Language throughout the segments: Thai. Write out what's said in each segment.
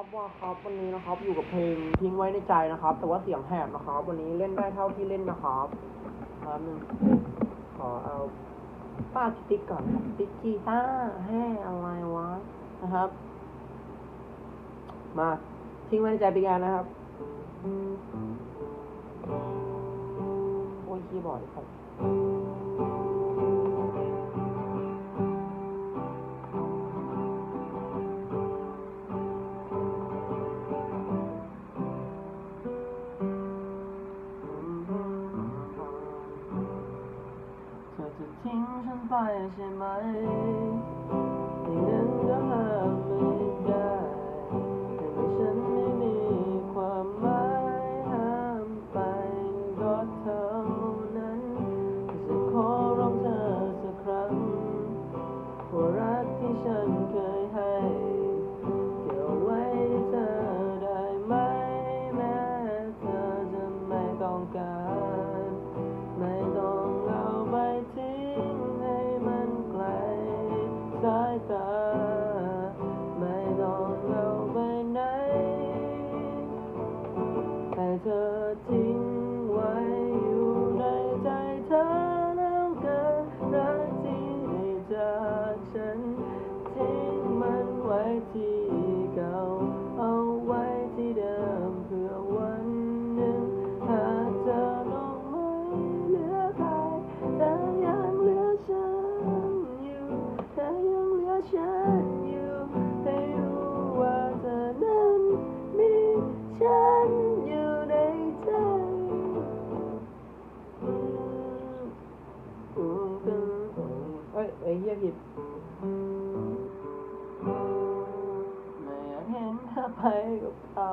ครับว่าครับวันนี้นะครับอยู่กับเพลงทิ้งไว้ในใจนะครับ แต่ว่าเสียงแหบนะครับวันนี้เล่นได้เท่าที่เล่นนะครับครับหนึ่งขอเอาป้าสติ๊กก่อนติ๊กกีตาร์แห่อะไรวะนะครับ มาทิ้งไว้ในใจไปกันนะครับโอ้ยคีย์บอร์ดครับ งฉันไตา ไม่ต้องเอาไปไหนแต่เธอทิ้งไว้อยู่ในใจเธอแล้วกันรักที่ได้จากฉันทิ้งมันไว้ที่ อ้ยเอ้ยเฮียผิดไม่อยากเห็นเธอไปกับเขา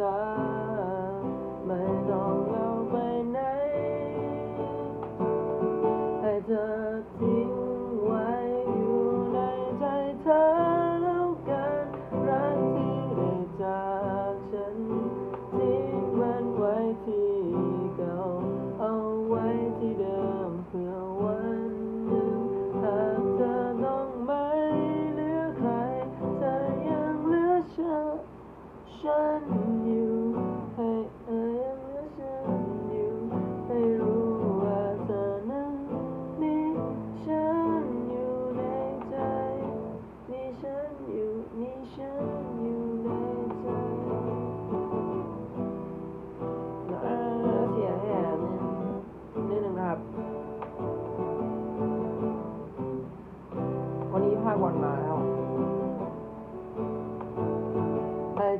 ตาไม่ต้องเอาไปไหน ให้เธอทิ้งไว้อยู่ในใจเธอแล้วกันรักที่ได้จากฉันทิ้งมันไว้ที่เก่า เอาไว้ที่เดิมเพื่อวันหนึ่งหากเธอต้องไม่เหลือใครเธอยังเหลือฉันฉัน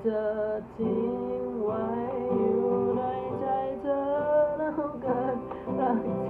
จะทิ้งไว้อยู่ในใจเธอแล้วกันรักเธอ